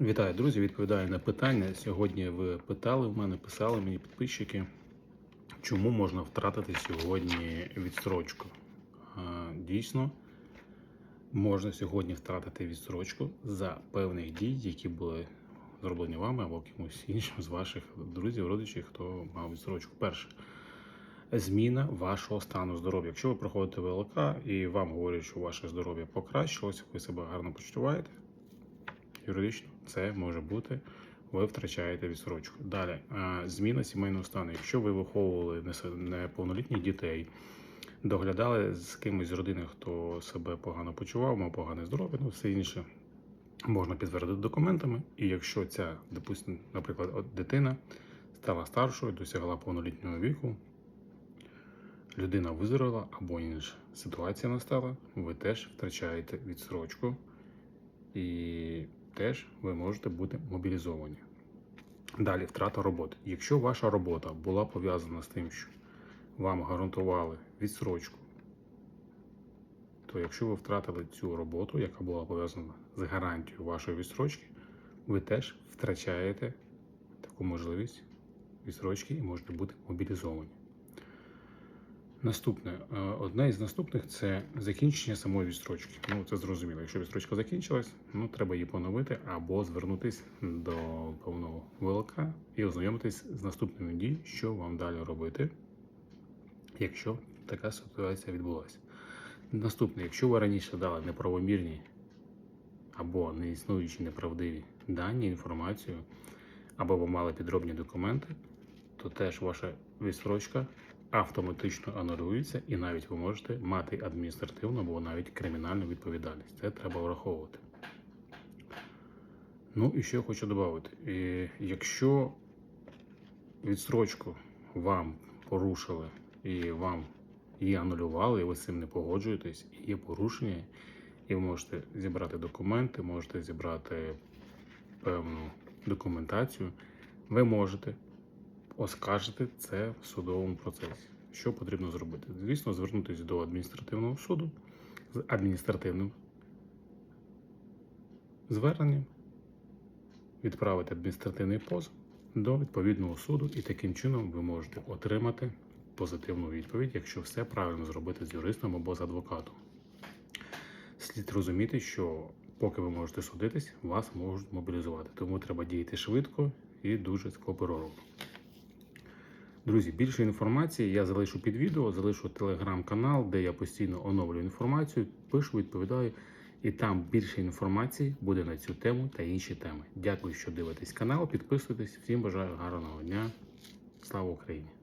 Вітаю, друзі! Відповідаю на питання. Сьогодні ви питали в мене, писали мені підписчики, чому можна втратити сьогодні відстрочку. Дійсно, можна сьогодні втратити відстрочку за певних дій, які були зроблені вами або кимось іншим з ваших друзів, родичів, хто мав відстрочку. Перше. Зміна вашого стану здоров'я. Якщо ви проходите ВЛК і вам говорять, що ваше здоров'я покращилося, ви себе гарно почуваєте, юридично це може бути, ви втрачаєте відсрочку. Далі, е, зміна сімейного стану. Якщо ви виховували неповнолітніх дітей, доглядали з кимось з родини, хто себе погано почував, мав погане здоров'я, ну все інше можна підтвердити документами. І якщо ця, допустимо, наприклад, дитина стала старшою, досягла повнолітнього віку, людина виздоровіла або інша ситуація настала, ви теж втрачаєте відсрочку і теж ви можете бути мобілізовані. Далі втрата роботи. Якщо ваша робота була пов'язана з тим, що вам гарантували відсрочку, то якщо ви втратили цю роботу, яка була пов'язана з гарантією вашої відсрочки, ви теж втрачаєте таку можливість відсрочки і можете бути мобілізовані. Наступне, е, одне із наступних це закінчення самої відстрочки. Ну, це зрозуміло. Якщо відстрочка закінчилась, ну треба її поновити або звернутися до повного ВЛК і ознайомитись з наступними дій, що вам далі робити, якщо така ситуація відбулася. Наступне, якщо ви раніше дали неправомірні або неіснуючі неправдиві дані, інформацію, або ви мали підробні документи, то теж ваша відстрочка автоматично анулюється, і навіть ви можете мати адміністративну або навіть кримінальну відповідальність. Це треба враховувати. Ну і я хочу додати. Якщо відстрочку вам порушили і вам її анулювали, і ви з цим не погоджуєтесь, і є порушення, і ви можете зібрати документи, можете зібрати певну документацію, ви можете оскаржити це в судовому процесі. Що потрібно зробити? Звісно, звернутися до адміністративного суду з адміністративним зверненням, відправити адміністративний позов до відповідного суду, і таким чином ви можете отримати позитивну відповідь, якщо все правильно зробити з юристом або з адвокатом. Слід розуміти, що поки ви можете судитись, вас можуть мобілізувати. Тому треба діяти швидко і дуже скооперовано. Друзі, більше інформації я залишу під відео, залишу телеграм-канал, де я постійно оновлю інформацію, пишу, відповідаю. І там більше інформації буде на цю тему та інші теми. Дякую, що дивитесь канал. Підписуйтесь. Всім бажаю гарного дня. Слава Україні!